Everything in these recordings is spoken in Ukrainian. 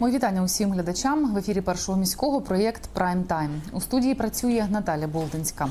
Мої вітання усім глядачам в ефірі першого міського проєкт Прайм Тайм. У студії працює Наталя Болдинська.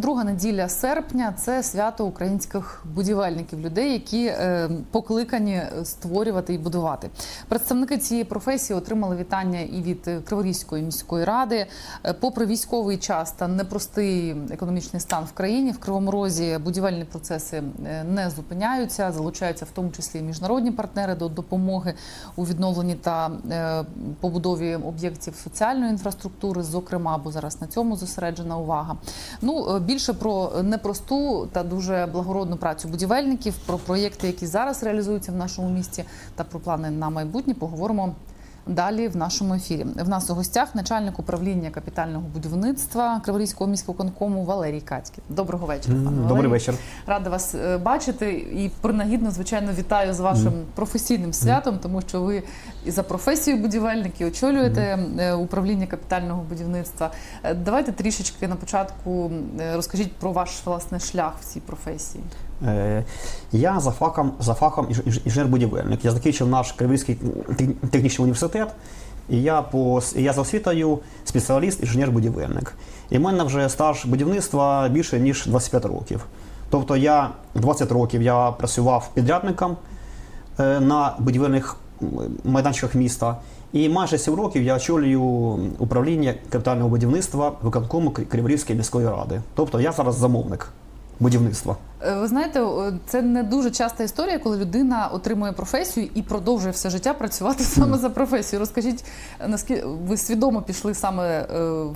Друга неділя серпня це свято українських будівельників, людей, які е, покликані створювати і будувати. Представники цієї професії отримали вітання і від е, Криворізької міської ради. Е, Попри військовий час та непростий економічний стан в країні, в Кривому Розі будівельні процеси е, не зупиняються, залучаються в тому числі міжнародні партнери до допомоги у відновленні та е, побудові об'єктів соціальної інфраструктури, зокрема, бо зараз на цьому зосереджена увага. Ну е, більше про непросту та дуже благородну працю будівельників, про проєкти, які зараз реалізуються в нашому місті, та про плани на майбутнє поговоримо. Далі в нашому ефірі в нас у гостях начальник управління капітального будівництва Криворізького міського конкому Валерій Кацький. Доброго вечора. пане Добрий Валерій. вечір. Рада вас е, бачити і принагідно, звичайно, вітаю з вашим професійним святом, тому що ви і за професією будівельники очолюєте е, управління капітального будівництва. Е, Давайте трішечки на початку розкажіть про ваш власне шлях в цій професії. Е, Я за фахом, за фахом інж- інж- інженер-будівельник. Я закінчив наш Кривийський технічний університет. І я по я за освітою спеціаліст інженер-будівельник. І в мене вже стаж будівництва більше ніж 25 років. Тобто я 20 років я працював підрядником е, на будівельних майданчиках міста. І майже 7 років я очолюю управління капітального будівництва виконкому Кри- Криворізької міської ради. Тобто я зараз замовник будівництва. Е, Ви знаєте, це не дуже часта історія, коли людина отримує професію і продовжує все життя працювати саме за професією. Розкажіть, наскільки ви свідомо пішли саме е,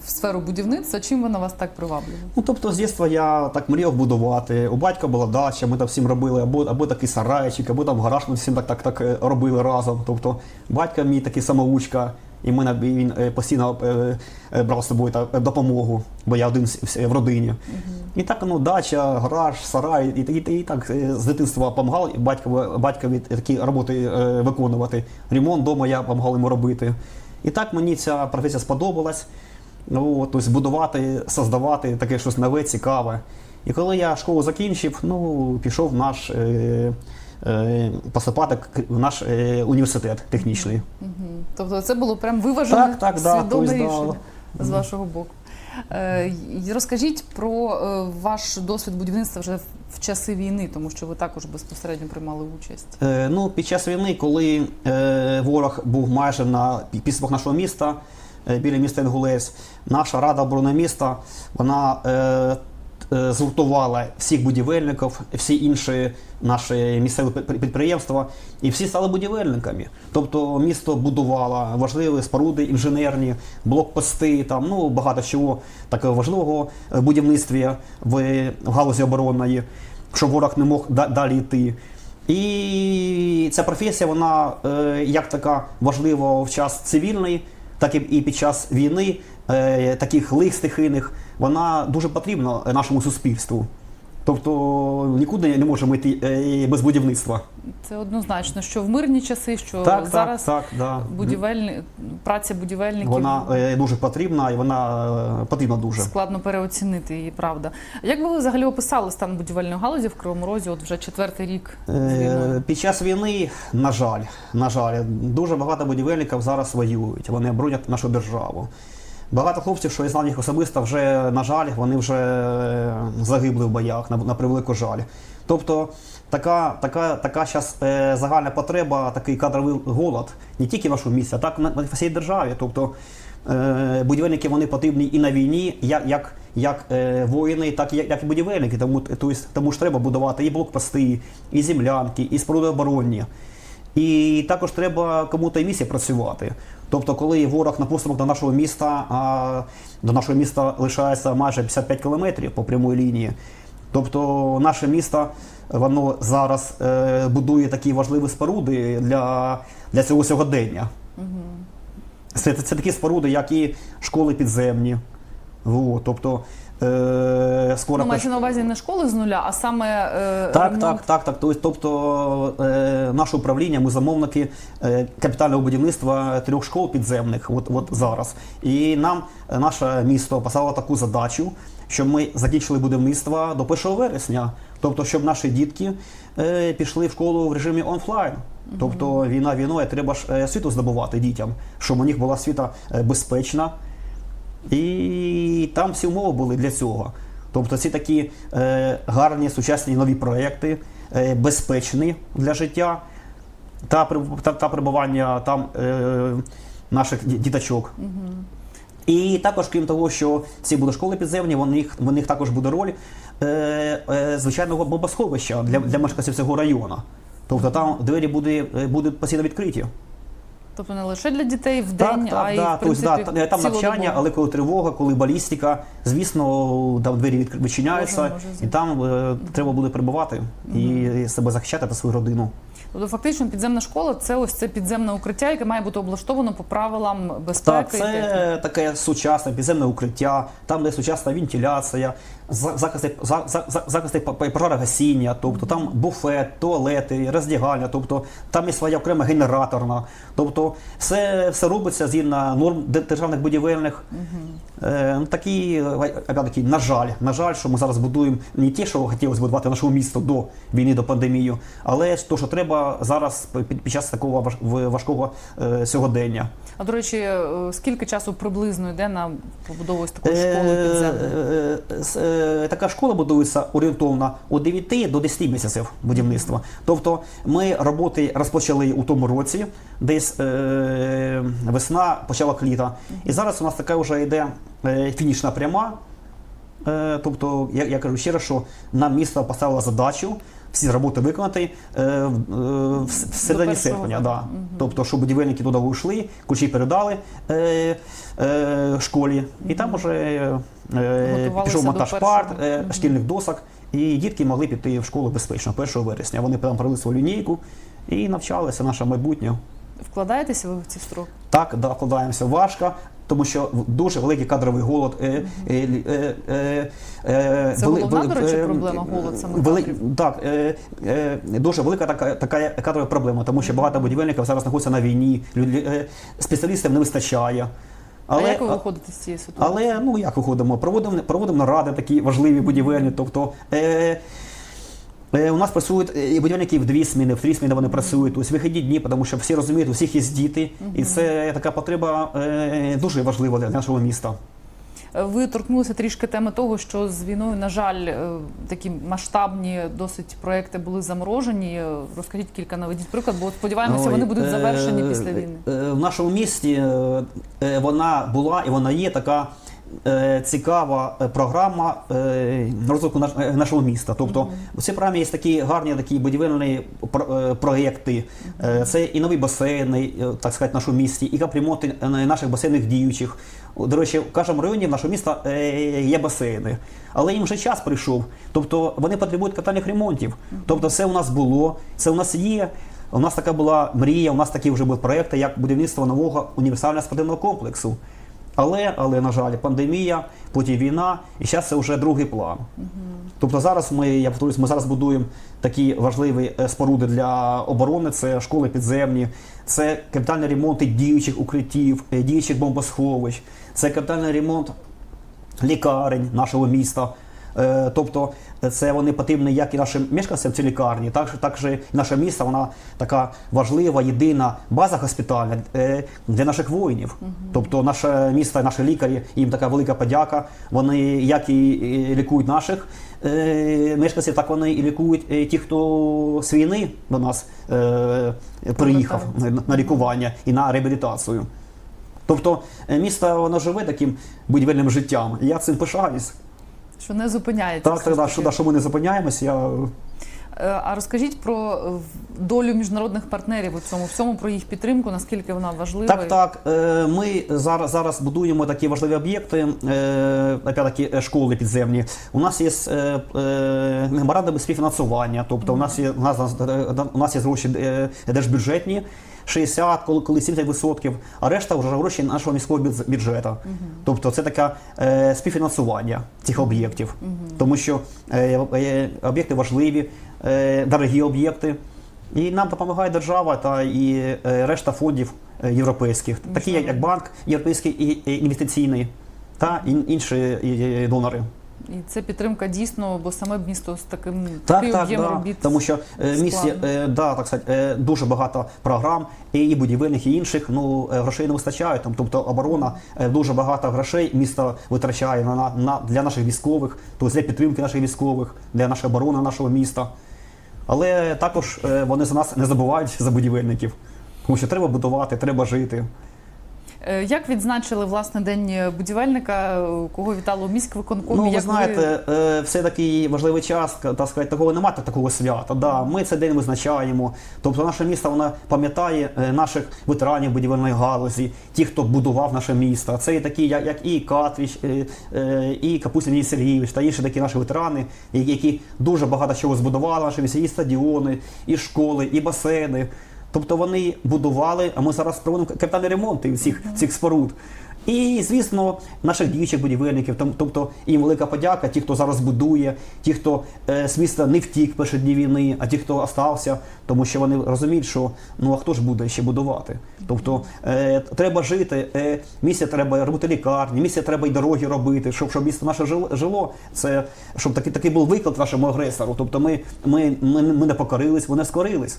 в сферу будівництва? Чим вона вас так приваблює? Ну, тобто, з дитинства я так мріяв будувати. У батька була дача, ми там всім робили, або, або такий сарайчик, або там гараж, ми всім так, так, так е, робили разом. Тобто, батька мій такий самоучка, і мене він е, постійно е, е, брав з собою допомогу, бо я один в, родині. І так, ну, дача, гараж, сарай, і, і, і, і так з дитинства допомагав батькові, батькові такі роботи виконувати. Ремонт вдома я допомагав йому робити. І так мені ця професія сподобалась. Ну, тобто будувати, создавати таке щось нове, цікаве. І коли я школу закінчив, ну, пішов наш е, е, поступати к- в наш е, університет технічний. Тобто це було прям виважене Так, так, свідоме да. рішення з вашого боку. Е, Розкажіть про ваш досвід будівництва вже в- часи війни, тому що ви також безпосередньо приймали участь. Ну, під час війни, коли ворог був майже на підступах нашого міста, біля міста Інгулець, наша рада оборони міста вона згуртувала всіх будівельників, всі інші наші місцеві підприємства, і всі стали будівельниками. Тобто місто будувало важливі споруди інженерні, блокпости, там ну багато чого такого важливого будівництві в, галузі оборонної, щоб ворог не мог далі йти. І ця професія, вона е, як така важлива в час цивільний, так і, і під час війни, е, таких лих стихійних, вона дуже потрібна нашому суспільству. Тобто нікуди не можемо йти е, без будівництва. Це однозначно, що в мирні часи, що Так, зараз так, так, да. будівельні праця будівельників Вона е, дуже потрібна і вона е, потрібна дуже. складно переоцінити її, правда. Як би ви взагалі описали стан будівельної галузі в Кривому Розі? От вже четвертий рік? Е, Під час війни, на жаль, на жаль, дуже багато будівельників зараз воюють. Вони бронять нашу державу. Багато хлопців, що я знав їх особисто, вже, на жаль, вони вже е, загибли в боях, на, на превелику жаль. Тобто така, така, така щас, е, загальна потреба, такий кадровий голод не тільки в нашому місті, а так на, на всій державі. Тобто е, будівельники вони потрібні і на війні, як, як, як е, воїни, так і як, і будівельники. Тому, тобто, тому ж треба будувати і блокпости, і землянки, і споруди оборонні. І також треба кому-то в місті працювати. Тобто, коли ворог на поступок до нашого міста, а до нашого міста лишається майже 55 кілометрів по прямій лінії. Тобто наше місто воно зараз е, будує такі важливі споруди для, для цього сьогодення. Це, це такі споруди, як і школи підземні. Во, тобто скоро Ну, мається на увазі не школи з нуля, а саме е, так, ремонт. так, так, так. Тобто, тобто е, наше управління, ми замовники е, капітального будівництва трьох школ підземних, от, от зараз. І нам е, наше місто поставило таку задачу, щоб ми закінчили будівництво до 1 вересня. Тобто, щоб наші дітки е, пішли в школу в режимі онлайн. Тобто війна війною, треба ж е, освіту здобувати дітям, щоб у них була освіта е, безпечна. І там всі умови були для цього. Тобто ці такі е, гарні сучасні нові проекти, е, безпечні для життя та, та, та перебування там е, наших ді- діточок. І також, крім того, що ці будуть школи підземні, в них, в них також буде роль е, е, звичайного бомбосховища для, для мешканців цього району. Тобто там двері буде, е, постійно відкриті. Тобто не лише для дітей в день, Так, так, а й да. в принципі, тобто, да, там навчання, цілодобово. але коли тривога, коли балістика, звісно, там двері відчиняються, може і там е, треба буде перебувати і себе захищати та свою родину. Тобто фактично підземна школа це ось це підземне укриття, яке має бути облаштовано по правилам безпеки. Так, і це таке сучасне підземне укриття, там де сучасна вентиляція, за- захисти, за- за- за- захисти по- по- пожарогасіння, тобто там буфет, туалети, роздягальня, тобто там є своя окрема генераторна. Тобто все, все робиться згідно норм державних будівельних. Е, ну, такі, е, на жаль, на жаль, що ми зараз будуємо не ті, що хотілося будувати нашого міста до війни, до пандемії, але то, що треба зараз під, під час такого важ- важкого е, сьогодення. А до речі, е, скільки часу приблизно йде на побудову такої школи Е, підземної? Е, Така школа будується орієнтовно у 9 до 10 місяців будівництва. Тобто ми роботи розпочали у тому році, десь е, весна, початок літа. І зараз у нас така вже йде е, фінішна пряма. Е, Тобто, я, я кажу ще раз, що нам місто поставило задачу всі роботи виконати е, в- е, середині серпня. Да. Тобто, щоб будівельники туди вийшли, ключі передали е, е, школі, і там вже е, пішов монтаж парт, е, шкільних досок, і дітки могли піти в школу безпечно 1 вересня. Вони там провели свою лінійку і навчалися наше майбутнє. Вкладаєтеся ви в ці строки? Так, да, вкладаємося важко, тому що дуже великий кадровий голод. Е, е, е, Це головна, до речі, проблема, голод саме кадрів? Так, дуже велика така, така кадрова проблема, тому що багато будівельників зараз знаходяться на війні, спеціалістів не вистачає. а як ви виходите з цієї ситуації? Але ну як виходимо? Проводимо, проводимо наради такі важливі будівельні. Тобто е, у нас працюють е, і будівельники в дві зміни, в три зміни вони працюють. Тобто вихідні дні, тому що всі розуміють, у всіх є діти, і це така потреба е, дуже важлива для нашого міста. Ви торкнулися трішки теми того, що з війною, на жаль, е, такі масштабні досить проекти були заморожені. Е, Розкажіть кілька наведіть приклад, бо сподіваємося, вони будуть е, завершені після війни. е, В нашому місті е, е, вона була і вона є така. Е, Цікава е, програма е, розвитку нашого міста. Тобто в цій програмі є такі гарні такі будівельні про- проекти. Е, Це і нові басейни, так сказати, в нашому місті, і капремонти наших басейнних діючих. До речі, в кожному районі нашого міста є басейни, але їм вже час прийшов. Тобто вони потребують капітальних ремонтів. Тобто, все у нас було, це у нас є. У нас така була мрія, у нас такі вже були проекти, як будівництво нового універсального спортивного комплексу. Але, але, на жаль, пандемія, потім війна, і зараз це вже другий план. Тобто зараз ми, я повторюсь, ми зараз будуємо такі важливі е, споруди для оборони, це школи підземні, це капітальні ремонти діючих укриттів, е, діючих бомбосховищ, це капітальний ремонт лікарень нашого міста. Е, Тобто це вони потрібні як і нашим мешканцям ці лікарні, так, же- так же і наше місто, вона така важлива, єдина база госпітальна е, для наших воїнів. Тобто наше місто, наші лікарі, їм така велика подяка. Вони як і лікують наших е, мешканців, так вони і лікують ті, хто з війни до нас приїхав на, лікування і на реабілітацію. Тобто місто воно живе таким будівельним життям. Я цим пишаюсь. Що не зупиняється. Так, так, таки. що, що ми не зупиняємось, я Е, А розкажіть про долю міжнародних партнерів у цьому всьому, про їх підтримку, наскільки вона важлива. так, так. е, Ми зараз зараз будуємо такі важливі об'єкти, е, опять-таки школи підземні. У нас є меморандуми співфінансування, тобто у нас є у нас, у нас є гроші держбюджетні. 60, коли, коли 70%, а решта вже гроші нашого міського бюджету. Тобто це таке е, співфінансування цих об'єктів, тому що е, е, об'єкти важливі, е, дорогі об'єкти. І нам допомагає держава та і е, решта фондів е, європейських, такі як, як банк європейський і, і інвестиційний та ін- інші донори. І це підтримка дійсно, бо саме місто з таким Так, так, об'єм да. робіт. тому що е, місті е, да, так сказати, е, дуже багато програм і, і будівельних, і інших. Ну е, грошей не вистачає. Там, тобто оборона е, дуже багато грошей місто витрачає на, на, на для наших військових, тобто для підтримки наших військових, для нашої оборони нашого міста. Але також е, вони за нас не забувають за будівельників, тому що треба будувати, треба жити. Е, Як відзначили власне день будівельника? Е, Кого вітало міськвиконкомі? Ну, ви Як знаєте, е, все такий важливий час, так сказати, такого немає такого свята. Да, ми цей день визначаємо. Тобто наше місто воно пам'ятає наших ветеранів будівельної галузі, ті, хто будував наше місто. Це і такі, як, і Катріч, е, і Капустин Леонід Сергійович та інші такі наші ветерани, які- дуже багато чого збудували нашому місті, і стадіони, і школи, і басейни. Тобто вони будували, а ми зараз проводимо капітальний ремонт всіх цих споруд. І, звісно, наших діючих будівельників, тобто їм велика подяка, ті, хто зараз будує, ті, хто е, з міста не втік в перші дні війни, а ті, хто остався, тому що вони розуміють, що ну а хто ж буде ще будувати? Тобто е, треба жити, е, місце треба робити лікарні, місце треба й дороги робити, щоб, щоб місто наше жило. Це щоб такий, такий був виклик нашому агресору. Тобто ми, ми, ми, ми не покорились, вони скорились.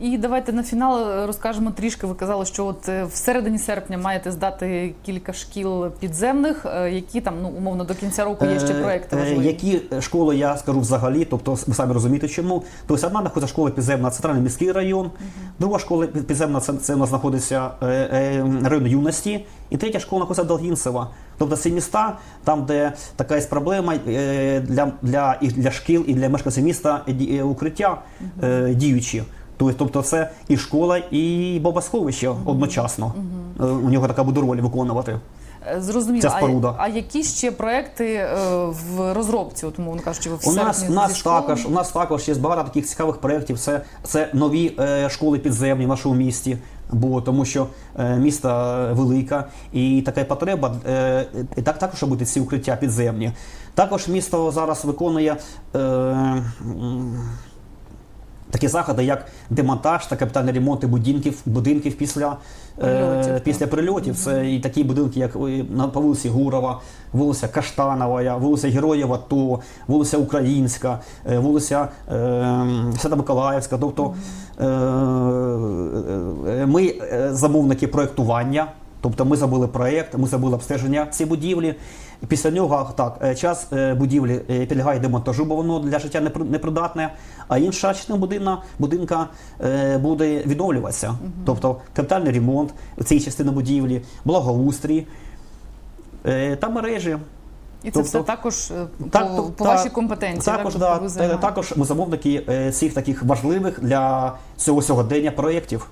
І давайте на фінал е, розкажемо трішки. Ви казали, що от е, в середині серпня маєте здати кілька шкіл підземних, е, які там ну умовно до кінця року є ще проекти важливі. Які школи я скажу взагалі, тобто ви самі розумієте, чому. Тобто одна знаходиться школа підземна, центральний міський район, друга школа підземна це, це у нас знаходиться район юності, і третя школа знаходиться Долгінцева. Тобто це міста, там, де така є проблема для, для, і для шкіл, і для мешканців міста укриття е, діючі. Тобто це і школа, і бомбосховище одночасно. Е, У нього така буде роль виконувати. Е, Зрозуміло. А, а які ще проекти е, в розробці? От мовно кажучи, в У нас, у нас також у нас також є багато таких цікавих проєктів. Це, це нові е, школи підземні в нашому місті. Бо тому що е, місто велике і така потреба е, так також бути ці укриття підземні. Також місто зараз виконує е, такі заходи, як демонтаж та капітальний ремонт будинків, будинків після Прильотів, е, після прильотів. Це і такі будинки, як е, на по вулиці Гурова, вулиця Каштанова, вулиця Героїв АТО, вулиця Українська, е, вулиця е, Свято-Миколаївська. Тобто е, е, ми е, замовники проєктування. Тобто ми забули проєкт, ми забули обстеження цієї будівлі. Після нього так е, час е, будівлі е, підлягає демонтажу, бо воно для життя непридатне. А інша частина будинка, будинка буде відновлюватися. Тобто капітальний ремонт цієї частини будівлі, благоустрій та мережі. І це тобто- все також Так, по, по та- вашій компетенції. Також, так, да, також ми замовники всіх таких важливих для цього сьогодення проєктів.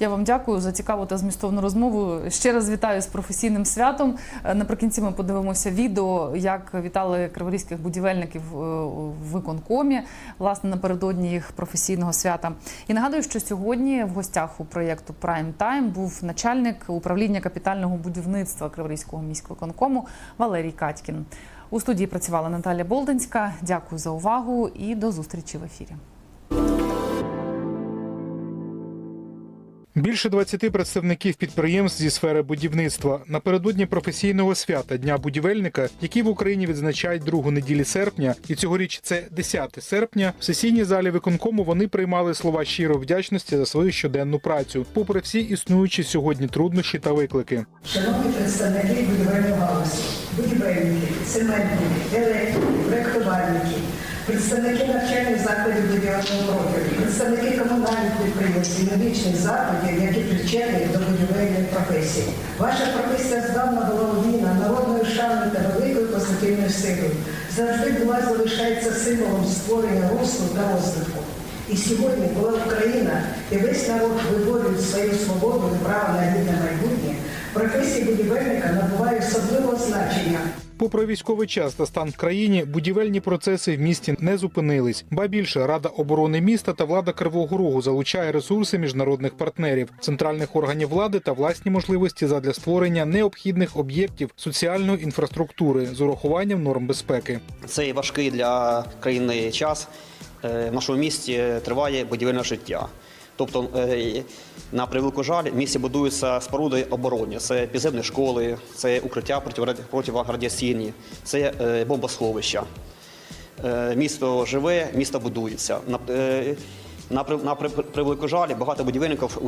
Я вам дякую за цікаву та змістовну розмову. Ще раз вітаю з професійним святом. Е, Наприкінці ми подивимося відео, як вітали криворізьких будівельників е, в виконкомі, власне, напередодні їх професійного свята. І нагадую, що сьогодні в гостях у проєкту Prime Time був начальник управління капітального будівництва Криворізького міськвиконкому Валерій Катькін. У студії працювала Наталя Болдинська. Дякую за увагу і до зустрічі в ефірі. Більше 20 представників підприємств зі сфери будівництва напередодні професійного свята Дня будівельника, який в Україні відзначають другу неділі серпня, і цьогоріч це 10 серпня. В сесійній залі виконкому вони приймали слова щиро вдячності за свою щоденну працю, попри всі існуючі сьогодні труднощі та виклики. Шановні представники будівельної галузі, будівельники, цементники, електрики, проєктувальники, представники навчальних закладів будівельного профілю, представники комунальних підприємств і медичних закладів, які причетні до будівельної професії. Ваша професія здавна була обміна народною шаною та великою позитивною силою. Завжди була залишається символом створення росту та розвитку. І сьогодні, коли Україна і весь народ виборюють свою свободу і право на гідне майбутнє, професія будівельника набуває особливого значення Попри військовий час та стан в країні, будівельні процеси в місті не зупинились. Ба більше Рада оборони міста та влада Кривого Рогу залучає ресурси міжнародних партнерів, центральних органів влади та власні можливості задля створення необхідних об'єктів соціальної інфраструктури з урахуванням норм безпеки. Цей важкий для країни час е, в нашому місті триває будівельне життя. Тобто, е, на превелику жаль, місті будуються споруди оборонні. Це підземні школи, це укриття протирадіаційні, це е, бомбосховища. Е, Місто живе, місто будується. На, превелику жаль, багато будівельників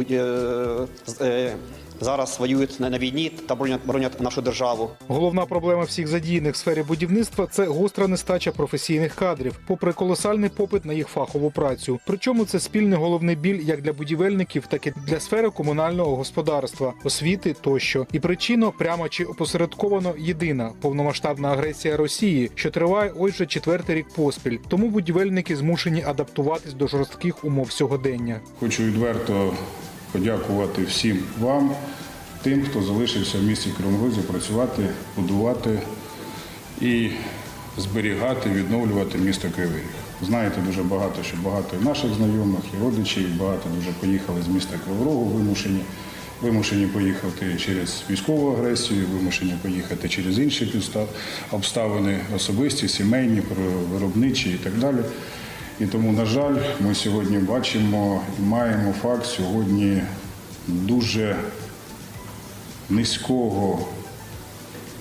зараз воюють на, на війні та боронять, боронять нашу державу. Головна проблема всіх задіяних в сфері будівництва це гостра нестача професійних кадрів, попри колосальний попит на їх фахову працю. Причому це спільний головний біль як для будівельників, так і для сфери комунального господарства, освіти тощо. І причина прямо чи опосередковано єдина повномасштабна агресія Росії, що триває ось вже четвертий рік поспіль. Тому будівельники змушені адаптуватись до жорстких умов сьогодення. Хочу відверто подякувати всім вам, тим, хто залишився в місті Кривому працювати, будувати і зберігати, відновлювати місто Кривий. Знаєте дуже багато, що багато і наших знайомих, і родичів, багато дуже поїхали з міста Кривого Рогу, вимушені. Вимушені поїхати через військову агресію, вимушені поїхати через інші обставини особисті, сімейні, виробничі і так далі. І тому, на жаль, ми сьогодні бачимо і маємо факт сьогодні дуже низького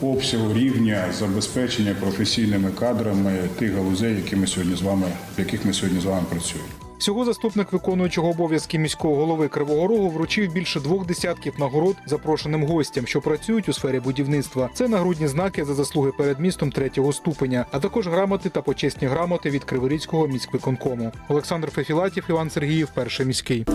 обсягу рівня забезпечення професійними кадрами тих галузей, які ми сьогодні з вами, в яких ми сьогодні з вами працюємо. Всього заступник виконуючого обов'язки міського голови Кривого Рогу вручив більше двох десятків нагород запрошеним гостям, що працюють у сфері будівництва. Це нагрудні знаки за заслуги перед містом третього ступеня, а також грамоти та почесні грамоти від Криворізького міськвиконкому. Олександр Фефілатів, Іван Сергіїв, перший міський.